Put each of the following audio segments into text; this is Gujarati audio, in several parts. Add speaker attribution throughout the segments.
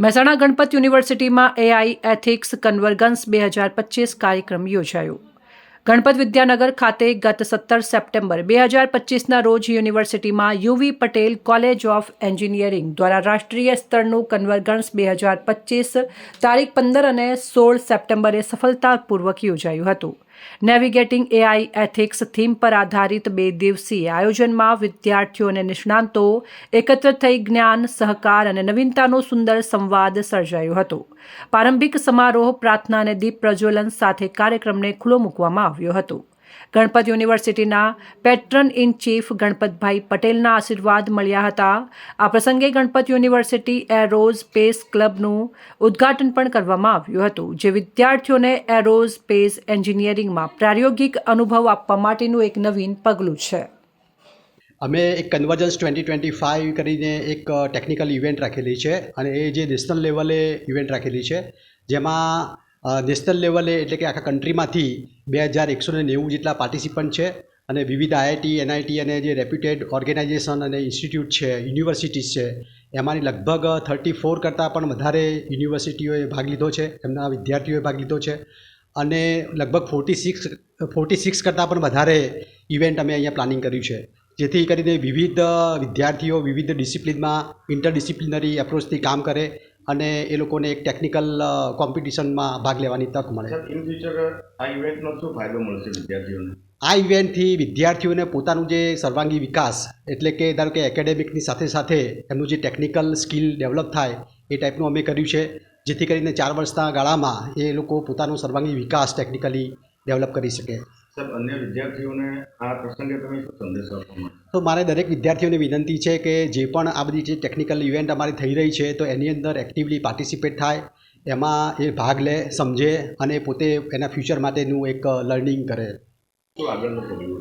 Speaker 1: મહેસાણા ગણપત યુનિવર્સિટીમાં એઆઈ એથિક્સ કન્વર્ગન્સ બે હજાર પચીસ કાર્યક્રમ યોજાયો. ગણપત વિદ્યાનગર ખાતે ગત સત્તર સપ્ટેમ્બર બે હજાર પચીસના રોજ યુનિવર્સિટીમાં UV Patel college of engineering દ્વારા રાષ્ટ્રીય સ્તરનું કન્વર્ગન્સ બે હજાર પચીસ તારીખ પંદર અને સોળ સપ્ટેમ્બરે સફળતાપૂર્વક યોજાયું હતું. નેવિગેટિંગ એઆઈ એથિક્સ થીમ પર આધારિત બે દિવસીય આયોજનમાં વિદ્યાર્થીઓ અને નિષ્ણાંતો એકત્ર થઈ જ્ઞાન, સહકાર અને નવીનતાનો સુંદર સંવાદ સર્જાયો હતો. પ્રારંભિક સમારોહ પ્રાર્થના અને દીપ પ્રજ્વલન સાથે કાર્યક્રમને ખુલ્લો મૂકવામાં આવ્યો હતો. ગણપત યુનિવર્સિટીના પેટ્રન ઇન ચીફ ગણપતભાઈ પટેલના આશીર્વાદ મળ્યા હતા. આ પ્રસંગે ગણપત યુનિવર્સિટી એરોઝ સ્પેસ ક્લબનું ઉદ્ઘાટન પણ કરવામાં આવ્યું હતું, જે વિદ્યાર્થીઓને એરોઝ સ્પેસ એન્જિનિયરિંગમાં પ્રાયોગિક અનુભવ આપવા માટેનું એક નવીન પગલું છે.
Speaker 2: અમે એક કન્વર્જન્સ ટ્વેન્ટી ટ્વેન્ટી ફાઇવ કરીને એક ટેકનિકલ ઇવેન્ટ રાખેલી છે અને એ જે નેશનલ લેવલે ઇવેન્ટ રાખેલી છે, જેમાં નેશનલ લેવલે એટલે કે આખા કન્ટ્રીમાંથી બે હજાર એકસો ને નેવું જેટલા પાર્ટિસિપન્ટ છે અને વિવિધ આઈઆઈટી એનઆઈટી અને જે રેપ્યુટેડ ઓર્ગેનાઇઝેશન અને ઇન્સ્ટિટ્યૂટ છે યુનિવર્સિટીઝ છે, એમાંની લગભગ થર્ટી ફોર કરતાં પણ વધારે યુનિવર્સિટીઓએ ભાગ લીધો છે એમના વિદ્યાર્થીઓએ ભાગ લીધો છે. અને લગભગ ફોર્ટી સિક્સ ફોર્ટી સિક્સ કરતાં પણ વધારે ઇવેન્ટ અમે અહીંયા પ્લાનિંગ કર્યું છે. જેથી કરીને વિવિધ વિદ્યાર્થીઓ વિવિધ ડિસિપ્લિનમાં ઇન્ટરડિસિપ્લિનરી એપ્રોચથી કામ કરે અને એ લોકોને એક ટેકનિકલ કોમ્પિટિશનમાં ભાગ લેવાની તક મળે.
Speaker 3: ઇન ફ્યુચર આ ઇવેન્ટનો શું ફાયદો મળશે વિદ્યાર્થીઓને?
Speaker 2: આ ઇવેન્ટથી વિદ્યાર્થીઓને પોતાનું જે સર્વાંગી વિકાસ એટલે કે ધારો કે એકેડેમિકની સાથે સાથે એમનું જે ટેકનિકલ સ્કિલ ડેવલપ થાય એ ટાઈપનું અમે કર્યું છે. જેથી કરીને ચાર વર્ષના ગાળામાં એ લોકો પોતાનો સર્વાંગી વિકાસ ટેકનિકલી ડેવલપ કરી શકે.
Speaker 3: સર અન્ય વિદ્યાર્થીઓને આ પ્રસંગે તમે શું સંદેશો આપવા
Speaker 2: તો મારે દરેક વિદ્યાર્થીઓને વિનંતી છે કે જે પણ આ બધી જે ટેકનિકલ ઇવેન્ટ અમારી થઈ રહી છે તો એની અંદર એક્ટિવલી પાર્ટિસિપેટ થાય એમાં એ ભાગ લે સમજે અને પોતે એના ફ્યુચર માટેનું એક લર્નિંગ કરે.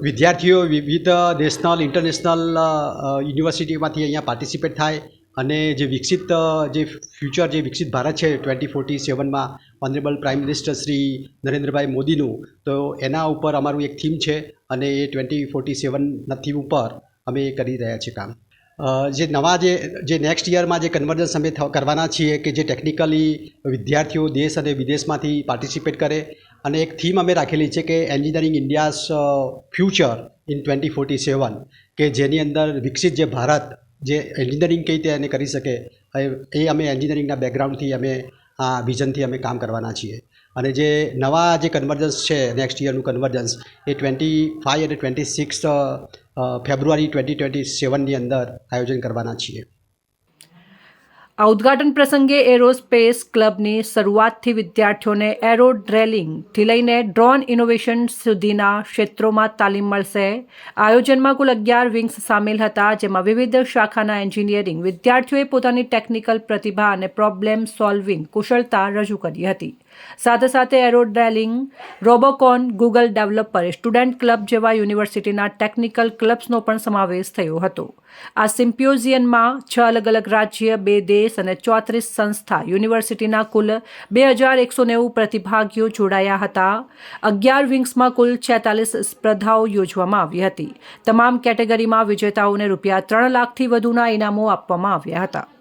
Speaker 2: વિદ્યાર્થીઓ વિવિધ નેશનલ ઇન્ટરનેશનલ યુનિવર્સિટીમાંથી અહીંયા પાર્ટિસિપેટ થાય અને જે વિકસિત જે ફ્યુચર જે વિકસિત ભારત છે twenty forty સેવનમાં honourable prime minister Shri Narendrabhai મોદીનું તો એના ઉપર અમારું એક થીમ છે અને એ ટ્વેન્ટી ફોર્ટી સેવનના થીમ ઉપર અમે કરી રહ્યા છીએ કામ. જે નવા જે જે નેક્સ્ટ યરમાં જે કન્વર્જન્સ અમે કરવાના છીએ કે જે ટેકનિકલી વિદ્યાર્થીઓ દેશ અને વિદેશમાંથી પાર્ટિસિપેટ કરે અને એક થીમ અમે રાખેલી છે કે engineering India's future in twenty forty seven કે જેની અંદર વિકસિત જે ભારત જે એન્જિનિયરિંગ કઈ રીતે એને કરી શકે, એ અમે એન્જિનિયરિંગના બેકગ્રાઉન્ડથી અમે આ વિઝનથી અમે કામ કરવાના છીએ. અને જે નવા જે કન્વર્જન્સ છે નેક્સ્ટ યરનું કન્વર્જન્સ એ ટ્વેન્ટી ફાઇવ અને twenty six February twenty twenty સેવનની અંદર આયોજન કરવાના છીએ.
Speaker 1: આ ઉદ્ઘાટન પ્રસંગે એરોસ્પેસ ક્લબની શરૂઆતથી વિદ્યાર્થીઓને એરો ડ્રેલિંગથી લઈને ડ્રોન ઇનોવેશન સુધીના ક્ષેત્રોમાં તાલીમ મળશે. આયોજનમાં કુલ અગિયાર વિંગ્સ સામેલ હતા, જેમાં વિવિધ શાખાના એન્જિનિયરિંગ વિદ્યાર્થીઓએ પોતાની ટેકનિકલ પ્રતિભા અને પ્રોબ્લેમ સોલ્વિંગ કુશળતા રજૂ કરી હતી. સાથે સાથે aero ડ્રેલિંગ, Robocon, Google developer, student club જેવા યુનિવર્સિટીના ટેકનિકલ ક્લબ્સનો પણ સમાવેશ થયો હતો. આ સિમ્પ્યોઝિયનમાં છ અલગ અલગ રાજ્ય, બે દેશ અને ચોત્રીસ સંસ્થા યુનિવર્સિટીના કુલ બે હજાર એકસો નેવું પ્રતિભાગીઓ જોડાયા હતા. અગિયાર વિંગ્સમાં કુલ છેતાલીસ સ્પર્ધાઓ યોજવામાં આવી હતી. તમામ કેટેગરીમાં વિજેતાઓને રૂપિયા ત્રણ લાખથી વધુના ઇનામો આપવામાં આવ્યા હતા.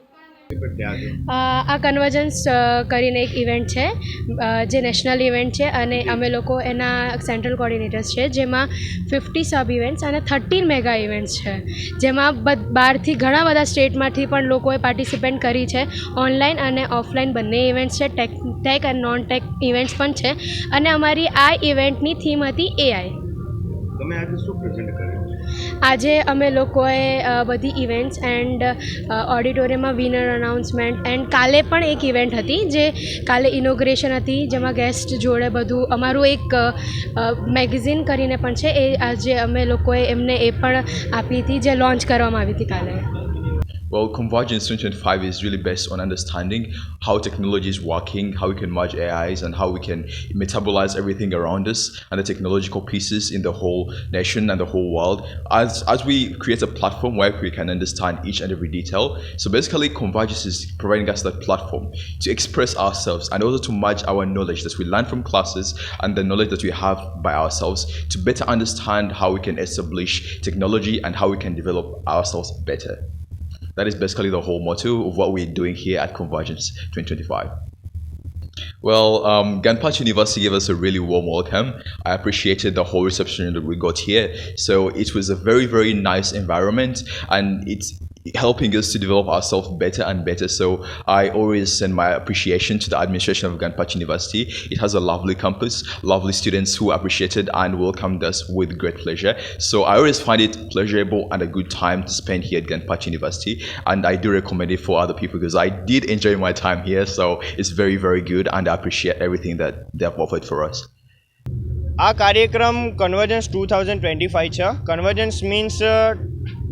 Speaker 4: આ કન્વર્જન્સ કરીને એક ઇવેન્ટ છે જે નેશનલ ઇવેન્ટ છે અને અમે લોકો એના સેન્ટ્રલ કોર્ડિનેટર્સ છે જેમાં ફિફ્ટી સબ ઇવેન્ટ્સ અને થર્ટીન મેગા ઇવેન્ટ્સ છે. જેમાં બહારથી ઘણા બધા સ્ટેટમાંથી પણ લોકોએ પાર્ટિસિપેટ કરી છે. ઓનલાઈન અને ઓફલાઈન બંને ઇવેન્ટ્સ છે ટેક ટેક અને નોન ટેક ઇવેન્ટ્સ પણ છે. અને અમારી આ ઇવેન્ટની થીમ હતી એઆઈ
Speaker 3: તમે આજે શું પ્રેઝન્ટ કર્યું?
Speaker 4: આજે અમે લોકોએ બધી ઇવેન્ટ્સ એન્ડ ઓડિટોરિયમમાં વિનર અનાઉન્સમેન્ટ એન્ડ કાલે પણ એક ઇવેન્ટ હતી જે કાલે ઇનોગ્રેશન હતી, જેમાં ગેસ્ટ જોડે બધું, અમારું એક મેગેઝિન કરીને પણ છે, એ આજે અમે લોકોએ એમને એ પણ આપી હતી, જે લોન્ચ કરવામાં આવી હતી કાલે.
Speaker 5: Well, Convergence 2025 is really based on understanding how technology is working, how we can merge AIs, and how we can metabolize everything around us and the technological pieces in the whole nation and the whole world. As, as we create a platform where we can understand each and every detail. So basically, Convergence is providing us that platform to express ourselves and also to merge our knowledge that we learn from classes and the knowledge that we have by ourselves to better understand how we can establish technology and how we can develop ourselves better. That is basically the whole motto of what we're doing here at Convergence 2025. Well, um, Ganpach University gave us a really warm welcome. I appreciated the whole reception that we got here. So it was a very, very nice environment, and it's helping us to develop ourselves better and better. So I always send my appreciation to the administration of Ganpach University. It has a lovely campus, lovely students who appreciated and welcomed us with great pleasure. So I always find it pleasurable and a good time to spend here at Ganpach University, and I do recommend it for other people because I did enjoy my time here. So it's very, very good, and I appreciate everything that they have offered for us.
Speaker 6: આ કાર્યક્રમ convergence two thousand twenty five છે કન્વર્જન્સ મીન્સ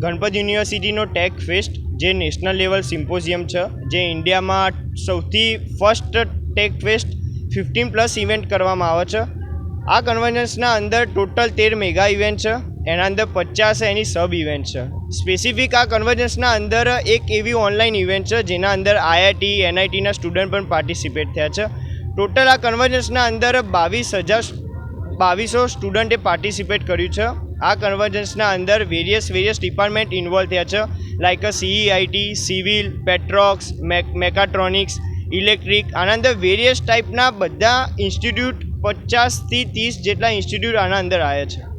Speaker 6: ગણપત યુનિવર્સિટીનો ટેક ફેસ્ટ, જે નેશનલ લેવલ સિમ્પોઝિયમ છે, જે ઇન્ડિયામાં સૌથી first tech fest fifteen plus event કરવામાં આવે છે. આ કન્વર્જન્સના અંદર ટોટલ તેર મેગા ઇવેન્ટ છે, એના અંદર પચાસ એની સબ ઇવેન્ટ છે. સ્પેસિફિક આ કન્વર્જન્સના અંદર એક એવી ઓનલાઈન ઇવેન્ટ છે, જેના અંદર આઈઆઈટી એનઆઈટીના સ્ટુડન્ટ પણ પાર્ટિસિપેટ થયા છે. ટોટલ આ કન્વર્જન્સના અંદર બાવીસ હજાર બાવીસો સ્ટુડન્ટે પાર્ટિસિપેટ કર્યું છે. આ કન્વર્જન્સના અંદર વેરિયસ વેરિયસ ડિપાર્ટમેન્ટ ઇન્વોલ્વ થયા છે. લાઇક અ સીઈઆઈટી સિવિલ પેટ્રોક્સ મેકાટ્રોનિક્સ ઇલેક્ટ્રિક આના અંદર વેરિયસ ટાઈપના બધા ઇન્સ્ટિટ્યૂટ પચાસથી ત્રીસ જેટલા ઇન્સ્ટિટ્યૂટ આના અંદર આવ્યા છે.